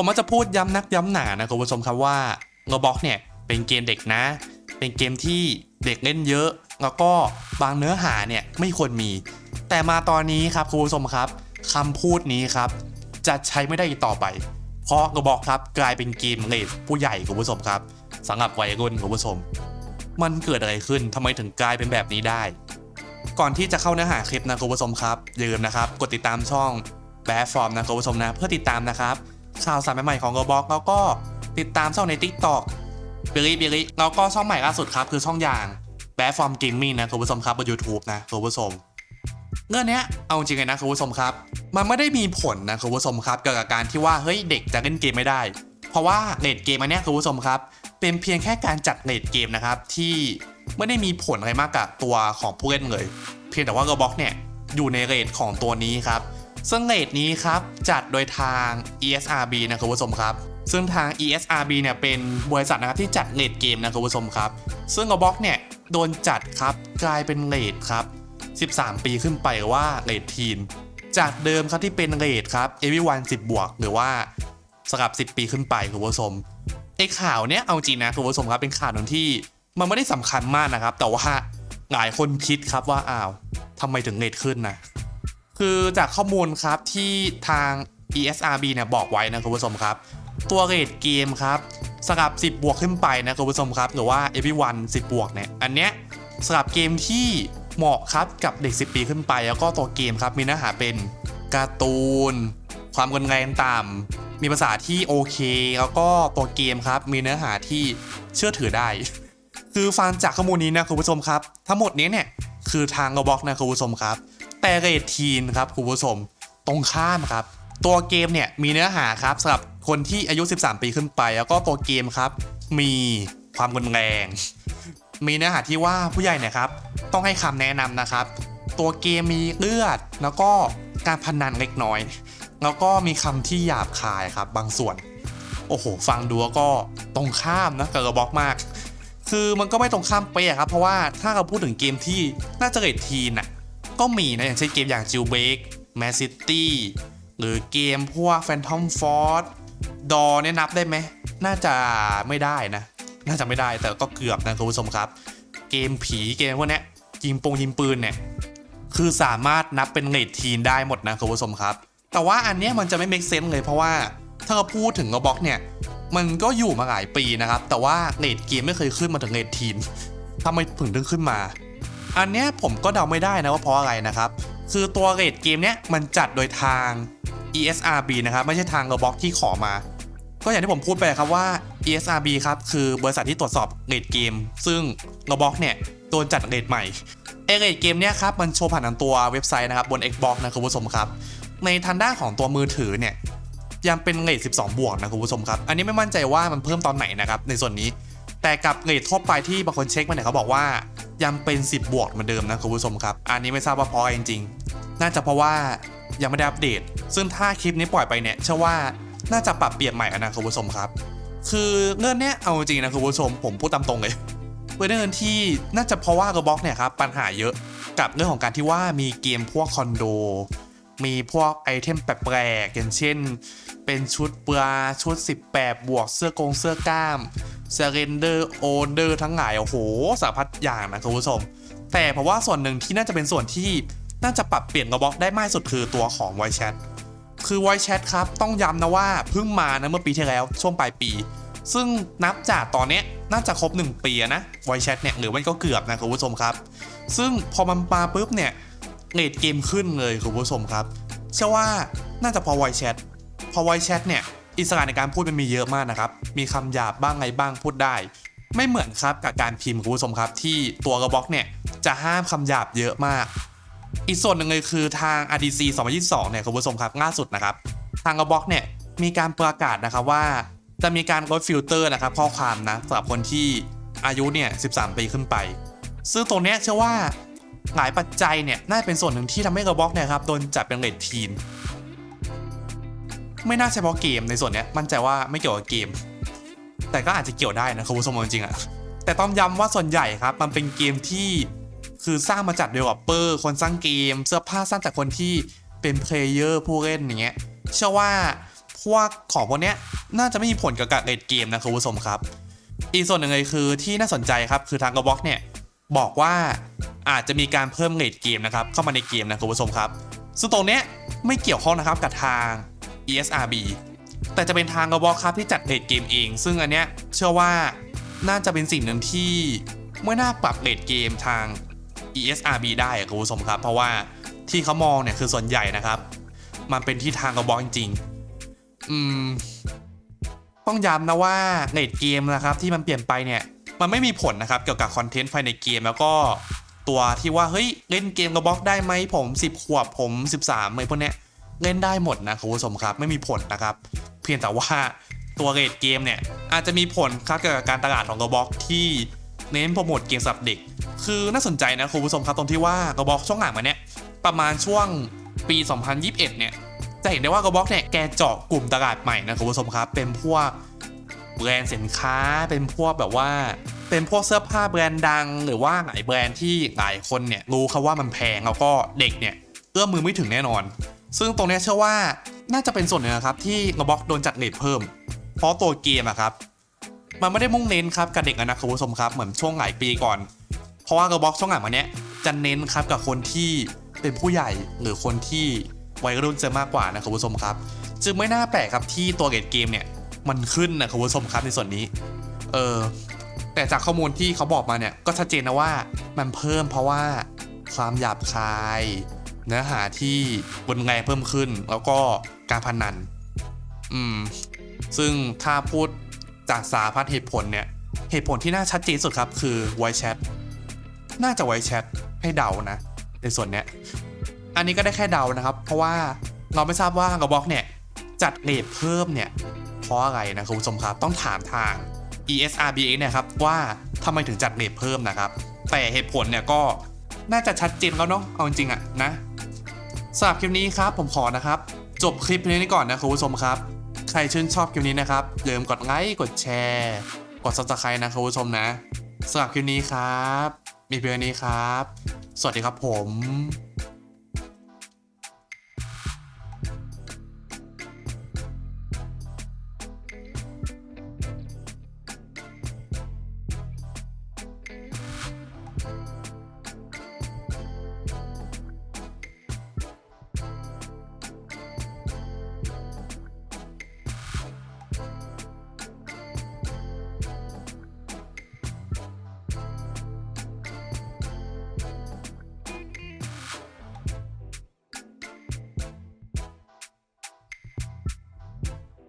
ผมมักจะพูดย้ำนักย้ำหนานะคุณผู้ชมครับว่าโรบ็อกเนี่ยเป็นเกมเด็กนะ เป็นเกมที่เด็กเล่นเยอะ แล้วก็บางเนื้อหาเนี่ยไม่ควรมี แต่มาตอนนี้ครับคุณผู้ชมครับคำพูดนี้ครับ จะใช้ไม่ได้อีกต่อไป เพราะโรบ็อกครับกลายเป็นเกมเลสผู้ใหญ่คุณผู้ชมครับสำหรับวัยรุ่นคุณผู้ชม มันเกิดอะไรขึ้นทำไมถึงกลายเป็นแบบนี้ได้ ก่อนที่จะเข้าเนื้อหาคลิปนะคุณผู้ชมครับอย่าลืมนะครับ กดติดตามช่องแบฟอร์มนะคุณผู้ชมนะ เพื่อติดตามนะครับ ข่าวสารใหม่ๆของโรบ็อกแล้วก็ติดตามช่องใน Tik t o อกบิลิบิลิแล้วก็ช่องใหม่ล่าสุดครับ คือช่องอย่างแบฟอร์มเกมมิ่นะคุณผู้ชมครับบน YouTube นะคุณผู้ชมเรื่องนี้เอาจริงเลยนะคุณผู้ชมครับ มันไม่ได้มีผลนะคุณผู้ชมครับเกี่ยวกับการที่ว่าเฮ้ยเด็กจะเล่นเกมไม่ได้ เพราะว่าเลดเกมอันนี้คุณผู้ชมครับ เป็นเพียงแค่การจัดเลดเกมนะครับที่ไม่ได้มีผลอะไรมากกับตัวของผู้เล่นเลย เพียงแต่ว่า Roblox เนี่ยอยู่ในเรทของตัวนี้ครับ ซึ่งเรทนี้ครับจัดโดยทาง ESRB นะคุณผู้ชมครับ ซึ่งทาง ESRB เนี่ยเป็นบริษัทนะครับที่จัดเรทเกมนะคุณผู้ชมครับ ซึ่ง Roblox เนี่ยโดนจัดครับกลายเป็นเรทครับ 13 ปีขึ้นไปว่าเรททีน จากเดิมครับที่เป็นเรทครับ everyone 10 บวก หรือว่าสำหรับ 10 ปีขึ้นไปคุณผู้ชมไอ้ข่าวเนี้ยเอาจริงนะคุณผู้ชมครับเป็นข่าวหนึ่งที่มันไม่ได้สำคัญมากนะครับ แต่ว่าหลายคนคิดครับว่าอ้าวทำไมถึงเรทขึ้นนะ คือจากข้อมูลครับที่ทาง ESRB เนี่ยบอกไว้นะคุณผู้ชมครับ ตัวเรทเกมครับสำหรับ 10 บวกขึ้นไปนะคุณผู้ชมครับ หรือว่า everyone 10 บวกเนี่ยอันเนี้ยสำหรับเกมที่เหมาะครับกับเด็ก 10 ปีขึ้นไป แล้วก็ตัวเกมครับมีเนื้อหาเป็นการ์ตูน ความรุนแรงต่ำมีภาษาที่โอเค แล้วก็ตัวเกมครับมีเนื้อหาที่เชื่อถือได้ คือฟังจากข้อมูลนี้นะคุณผู้ชมครับ ทั้งหมดนี้เนี่ยคือทางโรบ็อกนะคุณผู้ชมครับ แต่เรททีนครับคุณผู้ชมตรงข้ามครับ ตัวเกมเนี่ยมีเนื้อหาครับสำหรับคนที่อายุ 13 ปีขึ้นไป แล้วก็ตัวเกมครับ มีความรุนแรง มีเนื้อหาที่ว่าผู้ใหญ่เนี่ยครับต้องให้คำแนะนำนะครับ ตัวเกมมีเลือด แล้วก็การพนันเล็กน้อย แล้วก็มีคำที่หยาบคายครับ บางส่วน โอ้โห ฟังดูแล้วก็ตรงข้ามนะกับระบอกมาก คือมันก็ไม่ตรงข้ามไปอะครับ เพราะว่าถ้าเราพูดถึงเกมที่น่าจะเรททีนน่ะ ก็มีนะ อย่างเช่นเกมอย่าง j i l b r e a k m a n City หรือเกมพวก Phantom Force ดอเนี่ยนับได้ไหม น่าจะไม่ได้นะ น่าจะไม่ได้แต่ก็เกือบนะคุณผู้ชมครับ เกมผีเกมพวกนี้ยิงปงยิงปืนเนี่ย คือสามารถนับเป็นเรททีนได้หมดนะคุณผู้ชมครับ แต่ว่าอันเนี้ยมันจะไม่ make sense เลยเพราะว่าถ้าเราพูดถึง Roblox เนี่ยมันก็อยู่มาหลายปีนะครับ แต่ว่าเรทเกมไม่เคยขึ้นมาถึงเรททีนทำไมถึงถึงขึ้นมา อันเนี้ยผมก็เดาไม่ได้นะว่าเพราะอะไรนะครับ คือตัวเรทเกมเนี้ยมันจัดโดยทาง ESRB นะครับ ไม่ใช่ทาง Roblox ที่ขอมา ก็อย่างที่ผมพูดไปครับว่า ESRB ครับ คือบริษัทที่ตรวจสอบเรทเกม ซึ่ง Roblox เนี่ยโดนจัดเรทใหม่ไอเรทเกมเนี่ยครับมันโชว์ผ่านทางตัวเว็บไซต์นะครับบน Xbox นะคุณผู้ชมครับ ในทางด้านของตัวมือถือเนี่ยยังเป็นเรท12 บวกนะคุณผู้ชมครับ อันนี้ไม่มั่นใจว่ามันเพิ่มตอนไหนนะครับในส่วนนี้ แต่กับเรททั่วไปที่บางคนเช็คมาเนี่ยเขาบอกว่า ยังเป็น 10 บวกเหมือนเดิมนะคุณผู้ชมครับ อันนี้ไม่ทราบว่าเพราะอะไรจริงๆ น่าจะเพราะว่ายังไม่ได้อัปเดต ซึ่งถ้าคลิปนี้ปล่อยไปเนี่ยเชื่อว่าน่าจะปรับเปลี่ยนใหม่นะคุณผู้ชมครับ คือเรื่องเนี้ยเอาจริงนะคุณผู้ชมผมพูดตามตรงเลยเป็นเรื่องที่น่าจะเพราะว่าระบ็อกเนี่ยครับปัญหาเยอะกับเรื่องของการที่ว่ามีเกมพวกคอนโด มีพวกไอเทมแปลกๆอย่างเช่น เป็นชุดเปลาชุด 18 บวกเสื้อกงเสื้อกล้าม เซเรนเดอร์โอเดอร์ทั้งหลายโอ้โหสารพัดอย่างนะคุณผู้ชม แต่เพราะว่าส่วนหนึ่งที่น่าจะเป็นส่วนที่น่าจะปรับเปลี่ยนกระบบได้มากสุดคือตัวของ Voice Chat คือ Voice Chat ครับ ต้องย้ำนะว่าเพิ่งมานะเมื่อปีที่แล้วช่วงปลายปี ซึ่งนับจากตอนนี้น่าจะครบ 1 ปีนะ Voice Chat เนี่ยหรือมันก็เกือบนะคุณผู้ชมครับ ซึ่งพอมันมาปุ๊บเนี่ยเรทเกมขึ้นเลยคุณผู้ชมครับ เชื่อว่าน่าจะพอ Voice Chat พอ Voice Chat เนี่ย อิสระในการพูดมันมีเยอะมากนะครับ มีคำหยาบบ้างไงบ้างพูดได้ ไม่เหมือนครับกับการพิมพ์คุณผู้ชมครับ ที่ตัวกระบอกเนี่ยจะห้ามคำหยาบเยอะมาก อีกส่วนหนึ่งเลยคือทาง RDC 2022 เนี่ยคุณผู้ชมครับล่าสุดนะครับ ทางกระบอกเนี่ยมีการประกาศนะครับว่า จะมีการลดฟิลเตอร์นะครับข้อความนะสำหรับคนที่อายุเนี่ย 13 ปีขึ้นไป ซึ่งตรงนี้เชื่อว่าหลายปัจจัยเนี่ยน่าจะเป็นส่วนหนึ่งที่ทำให้กระบอกเนี่ยครับโดนจัดเป็นเรททีน ไม่น่าใช่เพราะเกมในส่วนเนี้ยมั่นใจว่าไม่เกี่ยวกับเกม แต่ก็อาจจะเกี่ยวได้นะคุณผู้ชมจริงๆอะแต่ต้องย้ำว่าส่วนใหญ่ครับ มันเป็นเกมที่คือสร้างมาจากเดเวลอปเปอร์คนสร้างเกม เสื้อผ้าสร้างจากคนที่เป็นเพลเยอร์ผู้เล่นอย่างเงี้ยเชื่อว่าพวกของพวกเนี้ยน่าจะไม่มีผลกับการเล่นเกมนะคุณผู้ชมครับ อีกส่วนหนึ่งเลยคือที่น่าสนใจครับคือทางกระบอกเนี่ยบอกว่าอาจจะมีการเพิ่มเรทเกมนะครับเข้ามาในเกมนะคุณผู้ชมครับซึ่งตรงเนี้ยไม่เกี่ยวข้องนะครับกับทาง ESRB แต่จะเป็นทางกระบอกครับที่จัดเรทเกมเอง ซึ่งอันเนี้ยเชื่อว่าน่าจะเป็นสิ่งหนึ่งที่ไม่น่าปรับเรทเกมทาง ESRB ได้คุณผู้ชมครับ เพราะว่าที่เขามองเนี่ยคือส่วนใหญ่นะครับ มันเป็นที่ทางกระบอกจริงๆอืมต้องย้ำนะว่าเลดเกมนะครับที่มันเปลี่ยนไปเนี่ยมันไม่มีผลนะครับเกี่ยวกับคอนเทนต์ภายในเกมแล้วก็ตัวที่ว่าเฮ้ยเล่นเกมกับบอกได้ไหมผม 10 ขวบผม 13อะไรพวกเนี้ย เล่นได้หมดนะคุณผู้ชมครับไม่มีผลนะครับ เพียงแต่ว่าตัวเรทเกมเนี่ยอาจจะมีผลครับกับการตลาดของกระบอกที่เน้นโปรโมทเกมสำหรับเด็ก คือน่าสนใจนะคุณผู้ชมครับตรงที่ว่ากระบอกช่วงหลังมาเนี่ยประมาณช่วงปี 2021 เนี่ยจะเห็นได้ว่ากระบอกเนี่ยแกเจาะกลุ่มตลาดใหม่นะคุณผู้ชมครับเป็นพวกแบรนด์สินค้าเป็นพวกแบบว่าเป็นพวกเสื้อผ้าแบรนด์ดัง หรือว่าหลายแบรนด์ที่หลายคนเนี่ยรู้ครับว่ามันแพงแล้วก็เด็กเนี่ยเอื้อมมือไม่ถึงแน่นอน ซึ่งตรงนี้เชื่อว่าน่าจะเป็นส่วนหนึ่งครับที่กระบอกโดนจัดเลทเพิ่ม เพราะตัวเกมอะครับ มันไม่ได้มุ่งเน้นครับกับเด็กอะนะคุณผู้ชมครับเหมือนช่วงหลายปีก่อน เพราะว่ากระบอกช่วงหลังมาเนี้ยจะเน้นครับกับคนที่เป็นผู้ใหญ่หรือคนที่วัยรุ่นจะมากกว่านะคุณผู้ชมครับ จึงไม่น่าแปลกครับที่ตัวเรทเกมเนี่ยมันขึ้นนะคุณผู้ชมครับในส่วนนี้ เออแต่จากข้อมูลที่เขาบอกมาเนี่ยก็ชัดเจนนะว่ามันเพิ่มเพราะว่าความหยาบคาย เนื้อหาที่บนแรงเพิ่มขึ้น แล้วก็การพนัน อืม ซึ่งถ้าพูดจากสาพัดเหตุผลเนี่ย เหตุผลที่น่าชัดเจนสุดครับ คือ voice chat น่าจะ voice chat ให้เดานะ ในส่วนเนี้ย อันนี้ก็ได้แค่เดานะครับ เพราะว่าเราไม่ทราบว่ากระบอกเนี่ย จัดเลทเพิ่มเนี่ย เพราะอะไรนะคุณผู้ชมครับต้องถามทาง ESRBA เนี่ยครับว่าทำไมถึงจัดเลทเพิ่มนะครับ แต่เหตุผลเนี่ยก็น่าจะชัดเจนแล้วเนาะเอาจริงอะนะ สำหรับคลิปนี้ครับผมขอนะครับ จบคลิปนี้ก่อนนะคุณผู้ชมครับ ใครชื่นชอบคลิปนี้นะครับอย่าลืมกดไลค์กดแชร์กด subscribe นะคุณผู้ชมนะสำหรับคลิปนี้ครับ มีเพียงนี้ครับ สวัสดีครับผม